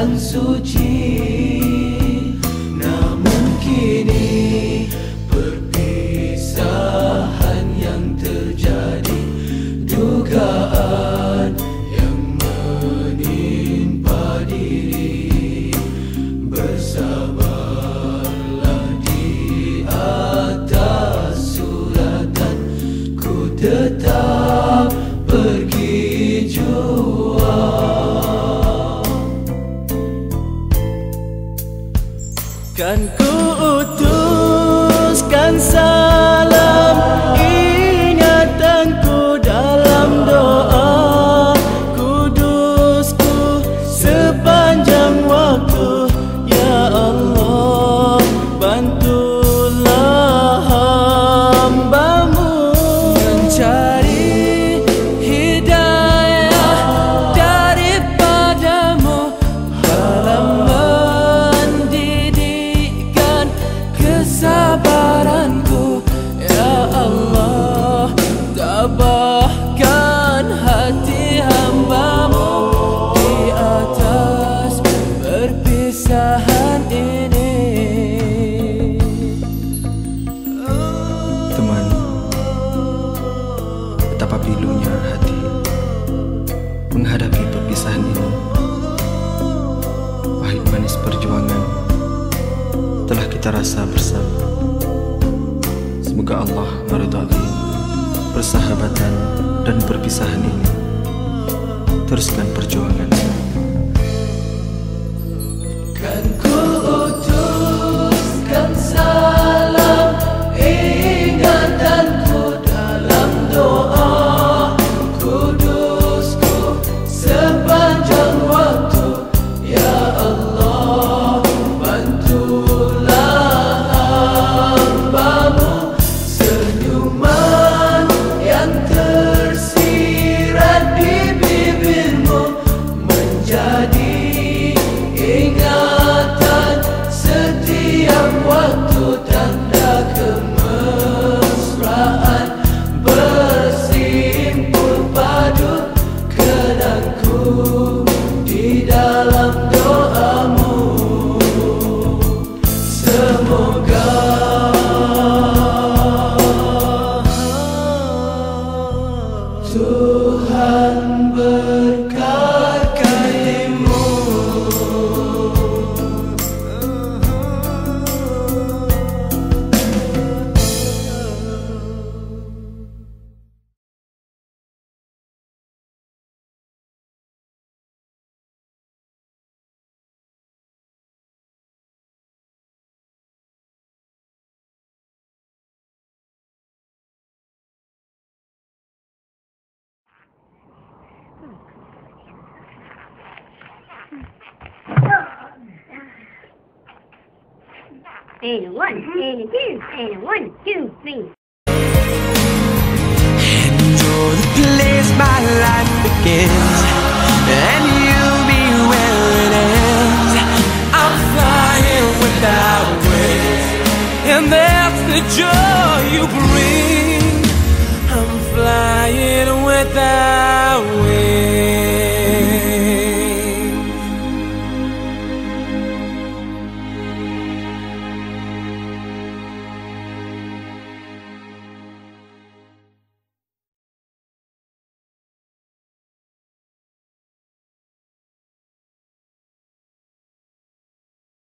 yang suci. Namun kini perpisahan yang terjadi Dugaan yang menimpa diri. Bersabarlah di atas suratan Ku tetap and perpisahan ini Teman, betapa pilunya hati menghadapi perpisahan ini. Pahit manis perjuangan telah kita rasa bersama. Semoga Allah meridai persahabatan dan perpisahan ini. Teruskan perjuangan. Tuhan berkatimu And one, and two, and one, two, three. And you're the place my life begins And